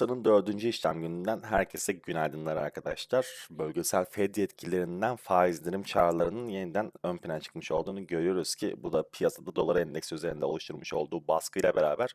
Haftanın dördüncü işlem gününden herkese günaydınlar arkadaşlar. Bölgesel Fed yetkililerinden faiz indirim çağrılarının yeniden ön plana çıkmış olduğunu görüyoruz ki bu da piyasada dolar endeksi üzerinde oluşturmuş olduğu baskıyla beraber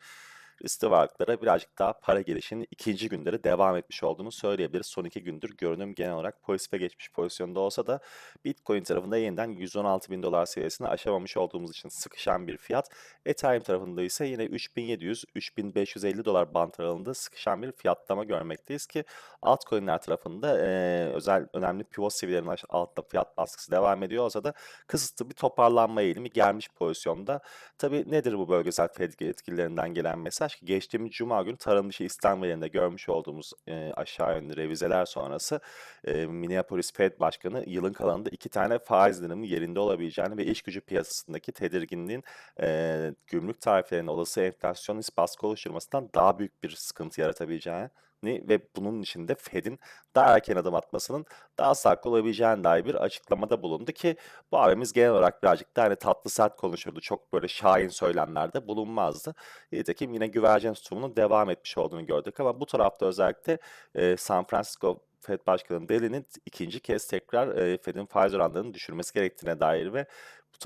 riskli varlıklara birazcık daha para gelişinin ikinci günleri devam etmiş olduğunu söyleyebiliriz. Son iki gündür görünüm genel olarak pozitife geçmiş pozisyonda olsa da Bitcoin tarafında yeniden 116 bin dolar seviyesini aşamamış olduğumuz için sıkışan bir fiyat. Ethereum tarafında ise yine 3700-3550 dolar bant aralığında sıkışan bir fiyatlama görmekteyiz ki altcoin'ler tarafında e, özel önemli pivot seviyelerinin altında fiyat baskısı devam ediyor olsa da kısıtlı bir toparlanma eğilimi gelmiş pozisyonda. Tabii nedir bu bölgesel Fed yetkililerinden gelen mesaj? Ki geçtiğimiz Cuma günü tarım dışı istihdam verilerinde görmüş olduğumuz e, aşağı yönlü revizeler sonrası e, Minneapolis Fed Başkanı yılın kalanında iki tane faiz dilimi yerinde olabileceğini ve iş gücü piyasasındaki tedirginliğin e, gümrük tarifelerinin olası enflasyonist baskı oluşturmasından daha büyük bir sıkıntı yaratabileceğini ve bunun içinde Fed'in daha erken adım atmasının daha sağlıklı olabileceğine dair bir açıklamada bulundu ki bu abimiz genel olarak birazcık da hani tatlı sert konuşurdu. Çok böyle şahin söylemlerde bulunmazdı. Nitekim yine güvercin tutumunun devam etmiş olduğunu gördük ama bu tarafta özellikle e, San Francisco Fed Başkanı Daly'nin ikinci kez tekrar e, Fed'in faiz oranlarını düşürmesi gerektiğine dair ve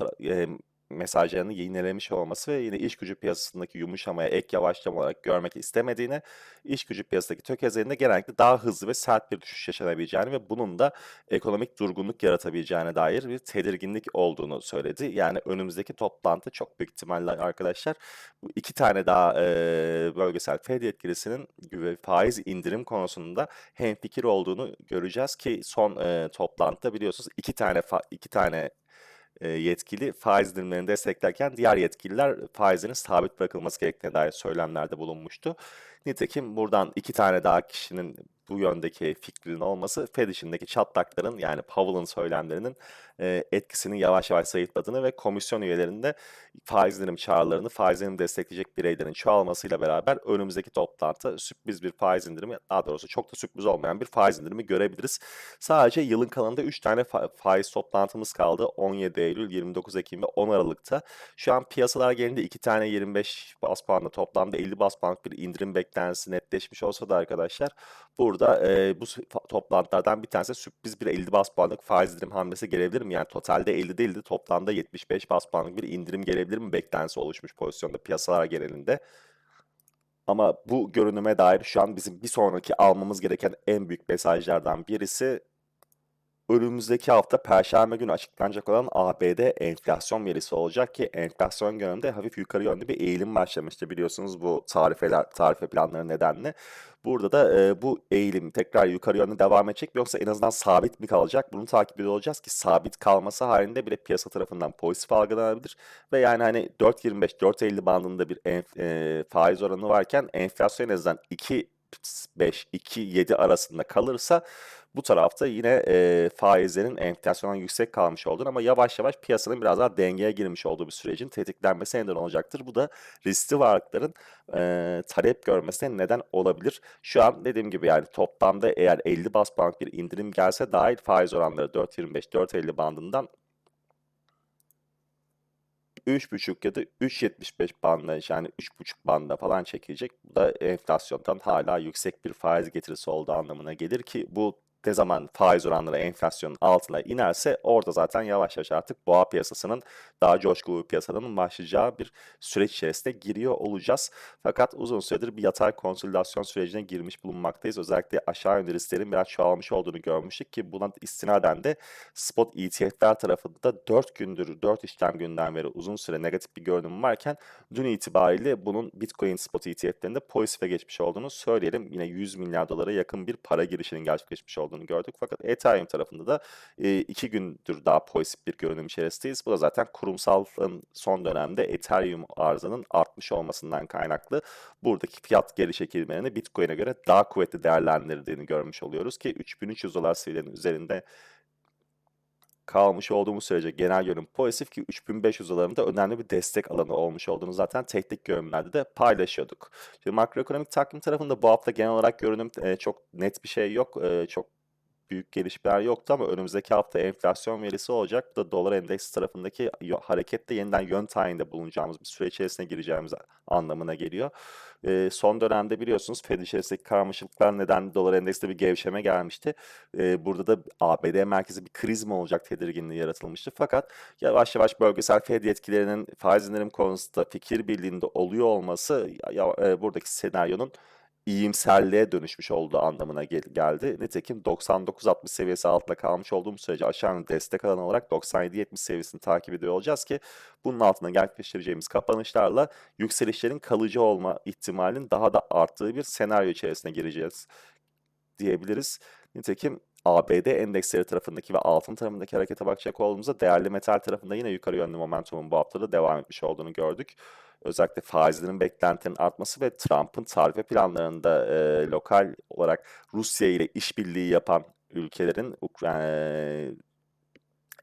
bu e, mesajlarını yinelemiş olması ve yine iş gücü piyasasındaki yumuşamaya ek yavaşlama olarak görmek istemediğini, iş gücü piyasadaki tökezlerinde genellikle daha hızlı ve sert bir düşüş yaşanabileceğini ve bunun da ekonomik durgunluk yaratabileceğine dair bir tedirginlik olduğunu söyledi. Yani önümüzdeki toplantı çok büyük ihtimalle arkadaşlar bu iki tane daha e, bölgesel Fed yetkilisinin faiz indirim konusunda hemfikir olduğunu göreceğiz ki son e, toplantıda biliyorsunuz iki tane iki tane yetkili faiz indirimlerini desteklerken diğer yetkililer faizlerin sabit bırakılması gerektiğine dair söylemlerde bulunmuştu. Nitekim buradan iki tane daha kişinin bu yöndeki fikrinin olması Fed içindeki çatlakların yani Powell'ın söylemlerinin e, etkisini yavaş yavaş zayıfladığını ve komisyon üyelerinde faiz indirim çağrılarını, faiz indirim destekleyecek bireylerin çoğalmasıyla beraber önümüzdeki toplantı sürpriz bir faiz indirimi, daha doğrusu çok da sürpriz olmayan bir faiz indirimi görebiliriz. Sadece yılın kalanında 3 tane fa- faiz toplantımız kaldı. 17 Eylül, 29 Ekim ve 10 Aralık'ta. Şu an piyasalar genelinde 2 tane 25 bas puanla toplamda 50 bas puanlık bir indirim beklentisi netleşmiş olsa da arkadaşlar burada e, bu toplantılardan bir tanesi sürpriz bir 50 bas puanlık faiz indirim hamlesi gelebilir mi? Yani totalde 50 değildi toplamda 75 bas puanlık bir indirim gelebilir mi beklentisi oluşmuş pozisyonda piyasalar genelinde. Ama bu görünüme dair şu an bizim bir sonraki almamız gereken en büyük mesajlardan birisi önümüzdeki hafta Perşembe günü açıklanacak olan ABD enflasyon verisi olacak ki enflasyon yönünde hafif yukarı yönlü bir eğilim başlamıştı biliyorsunuz bu tarifeler tarife planları nedenle. Burada da e, bu eğilim tekrar yukarı yönlü devam edecek yoksa en azından sabit mi kalacak? Bunu takip ediyor olacağız ki sabit kalması halinde bile piyasa tarafından pozitif algılanabilir ve yani hani 4.25-4.50 bandında bir enf- e, faiz oranı varken enflasyon en azından 2 5-2-7 arasında kalırsa bu tarafta yine e, faizlerin enflasyondan yüksek kalmış olduğunu ama yavaş yavaş piyasanın biraz daha dengeye girmiş olduğu bir sürecin tetiklenmesi neden olacaktır. Bu da riskli varlıkların e, talep görmesine neden olabilir. Şu an dediğim gibi yani toplamda eğer 50 bas puan bir indirim gelse dahil faiz oranları 4.25-4.50 bandından 3.5 ya da 3.75 bandına yani 3.5 banda falan çekilecek. Bu da enflasyondan hala yüksek bir faiz getirisi olduğu anlamına gelir ki bu ne zaman faiz oranları enflasyonun altına inerse orada zaten yavaş yavaş artık boğa piyasasının daha coşkulu bir piyasanın başlayacağı bir süreç içerisinde giriyor olacağız. Fakat uzun süredir bir yatay konsolidasyon sürecine girmiş bulunmaktayız. Özellikle aşağı yönlü risklerin biraz çoğalmış olduğunu görmüştük ki buna istinaden de spot ETF'ler tarafında 4 gündür, 4 işlem günden beri uzun süre negatif bir görünüm varken dün itibariyle bunun Bitcoin spot ETF'lerinde pozitife geçmiş olduğunu söyleyelim. Yine 100 milyar dolara yakın bir para girişinin gerçekleşmiş olduğunu gördük. Fakat Ethereum tarafında da 2 gündür daha pozitif bir görünüm içerisindeyiz. Bu da zaten kurumsalın son dönemde Ethereum arzının artmış olmasından kaynaklı. Buradaki fiyat geri çekilmelerini Bitcoin'e göre daha kuvvetli değerlendirdiğini görmüş oluyoruz ki 3300 dolar seviyelerinin üzerinde kalmış olduğumuz sürece genel görünüm pozitif ki 3500 dolarında önemli bir destek alanı olmuş olduğunu zaten teknik görünümlerde de paylaşıyorduk. Şimdi makroekonomik takvim tarafında bu hafta genel olarak görünüm e, çok net bir şey yok. E, çok büyük gelişmeler yoktu ama önümüzdeki hafta enflasyon verisi olacak. Bu da dolar endeks tarafındaki harekette yeniden yön tayininde bulunacağımız bir süre içerisine gireceğimiz anlamına geliyor. Eee, son dönemde biliyorsunuz Fed içerisindeki karmaşıklıklar nedeniyle dolar endekste bir gevşeme gelmişti. Eee, burada da ABD merkezi bir kriz mi olacak tedirginliği yaratılmıştı. Fakat yavaş yavaş bölgesel Fed yetkilerinin faiz indirim konusunda fikir birliğinde oluyor olması ya, eee, buradaki senaryonun iyimserliğe dönüşmüş olduğu anlamına gel- geldi. Nitekim 99-60 seviyesi altında kalmış olduğumuz sürece aşağı yönlü destek alanı olarak 97-70 seviyesini takip ediyor olacağız ki bunun altında gerçekleştireceğimiz kapanışlarla yükselişlerin kalıcı olma ihtimalinin daha da arttığı bir senaryo içerisine gireceğiz diyebiliriz. Nitekim ABD endeksleri tarafındaki ve altın tarafındaki harekete bakacak olduğumuzda değerli metal tarafında yine yukarı yönlü momentumun bu haftada devam etmiş olduğunu gördük. Özellikle faizlerin beklentilerin artması ve Trump'ın tarife planlarında e, lokal olarak Rusya ile işbirliği yapan ülkelerin Ukra- e,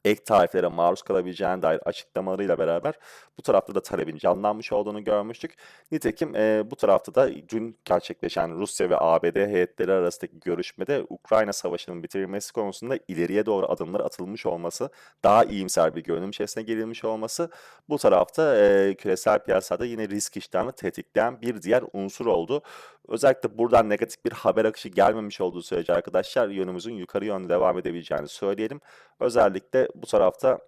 ek tariflere maruz kalabileceğine dair açıklamalarıyla beraber bu tarafta da talebin canlanmış olduğunu görmüştük. Nitekim e, bu tarafta da dün gerçekleşen Rusya ve ABD heyetleri arasındaki görüşmede Ukrayna Savaşı'nın bitirilmesi konusunda ileriye doğru adımlar atılmış olması, daha iyimser bir görünüm içerisine gelinmiş olması bu tarafta e, küresel piyasada yine risk iştahını tetikleyen bir diğer unsur oldu. Özellikle buradan negatif bir haber akışı gelmemiş olduğu sürece arkadaşlar yönümüzün yukarı yönde devam edebileceğini söyleyelim. Özellikle bu tarafta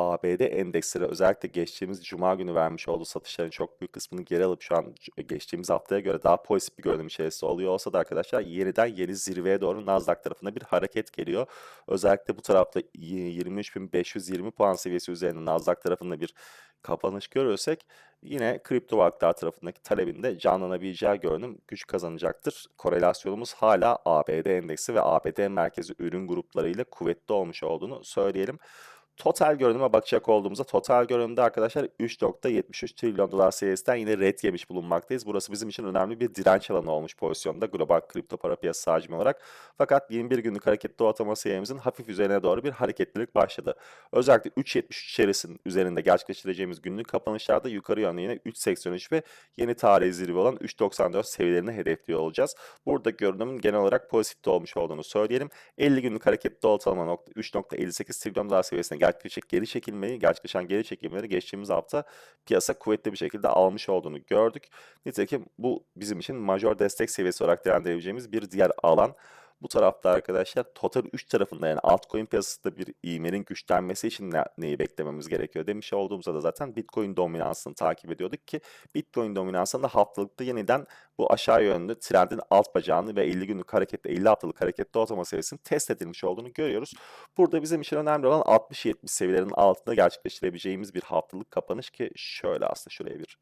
ABD endeksleri özellikle geçtiğimiz cuma günü vermiş olduğu satışların çok büyük kısmını geri alıp şu an c- geçtiğimiz haftaya göre daha pozitif bir görünüm içerisinde oluyor olsa da arkadaşlar yeniden yeni zirveye doğru Nasdaq tarafında bir hareket geliyor. Özellikle bu tarafta y- 23.520 puan seviyesi üzerinde Nasdaq tarafında bir kapanış görürsek yine kripto varlıklar tarafındaki talebinde canlanabileceği görünüm güç kazanacaktır. Korelasyonumuz hala ABD endeksi ve ABD merkezi ürün gruplarıyla kuvvetli olmuş olduğunu söyleyelim. Total görünüme bakacak olduğumuzda total görünümde arkadaşlar 3.73 trilyon dolar seviyesinden yine red yemiş bulunmaktayız. Burası bizim için önemli bir direnç alanı olmuş pozisyonda global kripto para piyasası hacmi olarak. Fakat 21 günlük hareketli ortalama seviyemizin hafif üzerine doğru bir hareketlilik başladı. Özellikle 3.73 içerisinin üzerinde gerçekleştireceğimiz günlük kapanışlarda yukarı yönlü yine 3.83 ve yeni tarihi zirve olan 3.94 seviyelerini hedefliyor olacağız. Burada görünümün genel olarak pozitifte olmuş olduğunu söyleyelim. 50 günlük hareketli ortalama nokta 3.58 trilyon dolar seviyesine geri çekilmeyi, gerçekleşen geri çekilmeleri geçtiğimiz hafta piyasa kuvvetli bir şekilde almış olduğunu gördük. Nitekim bu bizim için major destek seviyesi olarak değerlendirebileceğimiz bir diğer alan. Bu tarafta arkadaşlar total 3 tarafında yani altcoin piyasasında bir ivmenin güçlenmesi için ne- neyi beklememiz gerekiyor demiş olduğumuzda da zaten Bitcoin dominansını takip ediyorduk ki Bitcoin dominansında haftalıkta yeniden bu aşağı yönlü trendin alt bacağını ve 50 günlük harekette 50 haftalık hareketli ortalama seviyesinin test edilmiş olduğunu görüyoruz. Burada bizim için önemli olan 60-70 seviyelerinin altında gerçekleştirebileceğimiz bir haftalık kapanış ki şöyle aslında şuraya bir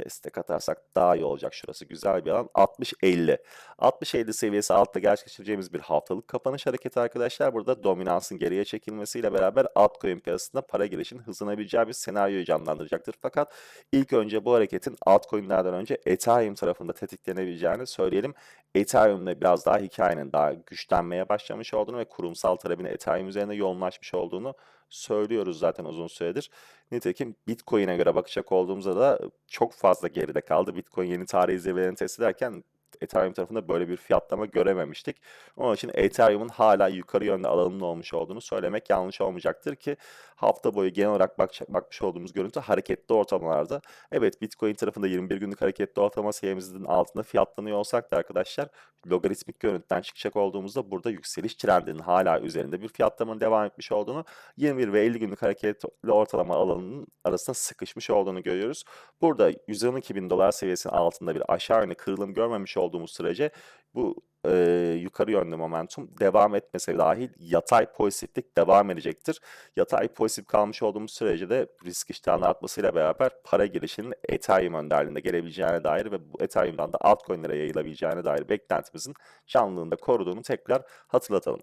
destek atarsak daha iyi olacak. Şurası güzel bir alan. 60-50. 60-50 seviyesi altta gerçekleştireceğimiz bir haftalık kapanış hareketi arkadaşlar. Burada dominansın geriye çekilmesiyle beraber altcoin piyasasında para girişinin hızlanabileceği bir senaryoyu canlandıracaktır. Fakat ilk önce bu hareketin altcoin'lerden önce Ethereum tarafında tetiklenebileceğini söyleyelim. Ethereum'da biraz daha hikayenin daha güçlenmeye başlamış olduğunu ve kurumsal talebin Ethereum üzerine yoğunlaşmış olduğunu söylüyoruz zaten uzun süredir. Nitekim Bitcoin'e göre bakacak olduğumuzda da çok fazla geride kaldı. Bitcoin yeni tarihi zirvelerini test ederken Ethereum tarafında böyle bir fiyatlama görememiştik. Onun için Ethereum'un hala yukarı yönde alımlı olmuş olduğunu söylemek yanlış olmayacaktır ki hafta boyu genel olarak bakacak, bakmış olduğumuz görüntü hareketli ortalamalarda. Evet Bitcoin tarafında 21 günlük hareketli ortalama seviyemizin altında fiyatlanıyor olsak da arkadaşlar logaritmik görüntüden çıkacak olduğumuzda burada yükseliş trendinin hala üzerinde bir fiyatlamanın devam etmiş olduğunu 21 ve 50 günlük hareketli ortalama alanının arasında sıkışmış olduğunu görüyoruz. Burada 112 bin dolar seviyesinin altında bir aşağı yönlü kırılım görmemiş olduğumuz sürece bu e, yukarı yönlü momentum devam etmese dahil yatay pozitiflik devam edecektir. Yatay pozitif kalmış olduğumuz sürece de risk iştahının artmasıyla beraber para girişinin Ethereum önderliğinde gelebileceğine dair ve bu Ethereum'dan da altcoin'lere yayılabileceğine dair beklentimizin canlılığında koruduğunu tekrar hatırlatalım.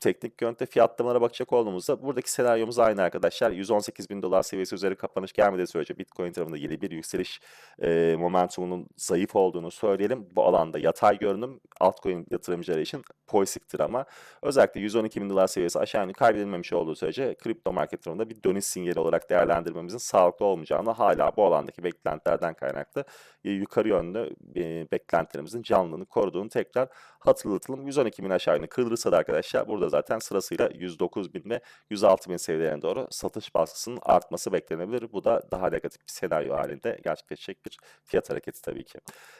Teknik görüntüde fiyatlamalara bakacak olduğumuzda buradaki senaryomuz aynı arkadaşlar. 118 bin dolar seviyesi üzeri kapanış gelmediği sürece Bitcoin tarafında yeni bir yükseliş e, momentumunun zayıf olduğunu söyleyelim. Bu alanda yatay görünüm altcoin Bitcoin yatırımcıları için pozitiftir ama özellikle 112 bin dolar seviyesi aşağı yönlü kaybedilmemiş olduğu sürece kripto market tarafında bir dönüş sinyali olarak değerlendirmemizin sağlıklı olmayacağını hala bu alandaki beklentilerden kaynaklı yukarı yönlü e, beklentilerimizin canlılığını koruduğunu tekrar hatırlatalım. 112 bin aşağı yönlü kırılırsa da arkadaşlar burada zaten sırasıyla 109 bin ve 106 bin seviyelerine doğru satış baskısının artması beklenebilir. Bu da daha negatif bir senaryo halinde gerçekleşecek bir fiyat hareketi tabii ki.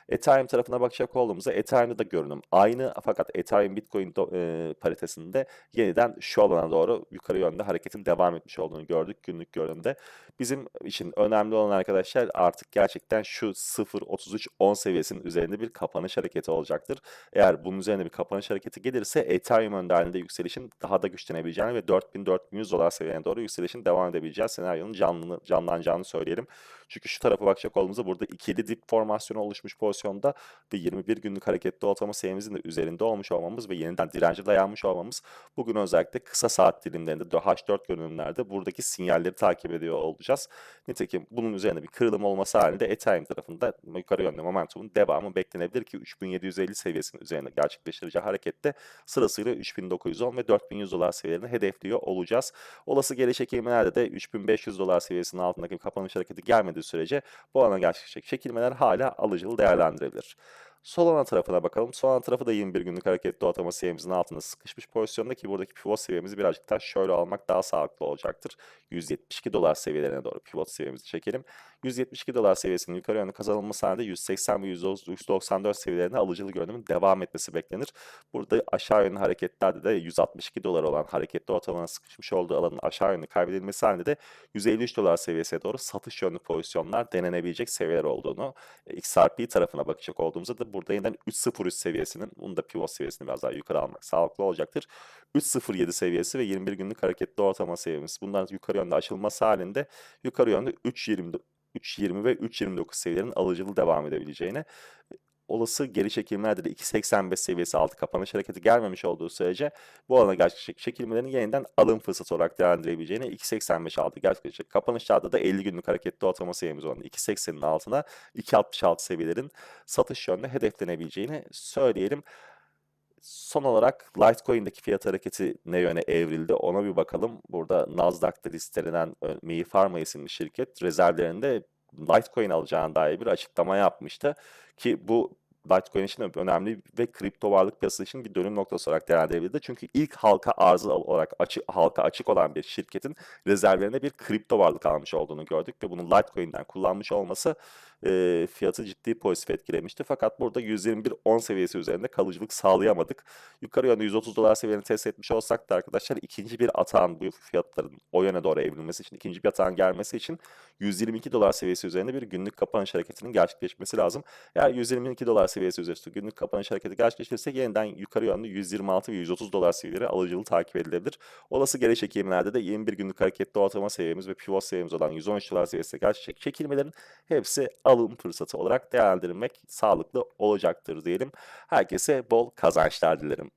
Ethereum tarafına bakacak olduğumuzda Ethereum'da da görünüm aynı fakat Ethereum Bitcoin do- e, paritesinde yeniden şu alana doğru yukarı yönde hareketin devam etmiş olduğunu gördük günlük görünümde. Bizim için önemli olan arkadaşlar artık gerçekten şu 0.33.10 seviyesinin üzerinde bir kapanış hareketi olacaktır. Eğer bunun üzerine bir kapanış hareketi gelirse Ethereum önderliğinde yükselişin daha da güçlenebileceğini ve 4000-4100 dolar seviyelerine doğru yükselişin devam edebileceği senaryonun canlı, canlanacağını söyleyelim. Çünkü şu tarafa bakacak olduğumuzda burada ikili dip formasyonu oluşmuş pozisyonda ve 21 günlük hareketli ortalama seviyemizin de üzerinde olmuş olmamız ve yeniden dirence dayanmış olmamız bugün özellikle kısa saat dilimlerinde H4 görünümlerde buradaki sinyalleri takip ediyor olacağız. Nitekim bunun üzerine bir kırılım olması halinde Ethereum tarafında yukarı yönlü momentumun devamı beklenebilir ki 3750 seviyesinin üzerinde gerçekleştireceği harekette sırasıyla 3910 ve 4100 dolar seviyelerini hedefliyor olacağız. Olası geri çekilmelerde de 3500 dolar seviyesinin altındaki kapanış hareketi gelmediği sürece bu alana gerçekleşecek çekilmeler hala alıcılı değerlendirebilir. Solana tarafına bakalım. Solana tarafı da 21 günlük hareketli ortalama seviyemizin altında sıkışmış pozisyonda ki buradaki pivot seviyemizi birazcık daha şöyle almak daha sağlıklı olacaktır. 172 dolar seviyelerine doğru pivot seviyemizi çekelim. 172 dolar seviyesinin yukarı yönlü kazanılması halinde 180 ve 194 seviyelerine alıcılı görünümün devam etmesi beklenir. Burada aşağı yönlü hareketlerde de 162 dolar olan hareketli ortalamana sıkışmış olduğu alanın aşağı yönlü kaybedilmesi halinde de 153 dolar seviyesine doğru satış yönlü pozisyonlar denenebilecek seviyeler olduğunu e, XRP tarafına bakacak olduğumuzda da burada yeniden 3.03 seviyesinin, bunu da pivot seviyesini biraz daha yukarı almak sağlıklı olacaktır. 3.07 seviyesi ve 21 günlük hareketli ortalama seviyemiz. Bunların yukarı yönde aşılması halinde yukarı yönde 3.20 3.20 ve 3.29 seviyelerinin alıcılı devam edebileceğine olası geri çekilmelerde de 2.85 seviyesi altı kapanış hareketi gelmemiş olduğu sürece bu alana gerçekleşecek yeniden alım fırsatı olarak değerlendirebileceğine 2.85 altı gerçekleşecek kapanışlarda da 50 günlük hareketli ortalama seviyemiz olan 2.80'in altına 2.66 seviyelerin satış yönünde hedeflenebileceğini söyleyelim. Son olarak Litecoin'deki fiyat hareketi ne yöne evrildi ona bir bakalım. Burada Nasdaq'ta listelenen Mei Pharma isimli şirket rezervlerinde Litecoin alacağına dair bir açıklama yapmıştı. Ki bu Litecoin için önemli ve kripto varlık piyasası için bir dönüm noktası olarak değerlendirebilirdi. Çünkü ilk halka arzı olarak açık, halka açık olan bir şirketin rezervlerine bir kripto varlık almış olduğunu gördük ve bunu Litecoin'den kullanmış olması e, fiyatı ciddi pozitif etkilemişti. Fakat burada 121.10 seviyesi üzerinde kalıcılık sağlayamadık. Yukarı yönde 130 dolar seviyeni test etmiş olsak da arkadaşlar ikinci bir atağın bu fiyatların o yöne doğru evrilmesi için, ikinci bir atağın gelmesi için 122 dolar seviyesi üzerinde bir günlük kapanış hareketinin gerçekleşmesi lazım. Eğer 122 dolar seviyesi üzerinde günlük kapanış hareketi gerçekleşirse yeniden yukarı yönde 126 ve 130 dolar seviyeleri alıcılı takip edilebilir. Olası geri çekilmelerde de 21 günlük hareketli ortalama seviyemiz ve pivot seviyemiz olan 113 dolar seviyesinde gerçekleşecek çekilmelerin hepsi alım fırsatı olarak değerlendirilmek sağlıklı olacaktır diyelim. Herkese bol kazançlar dilerim.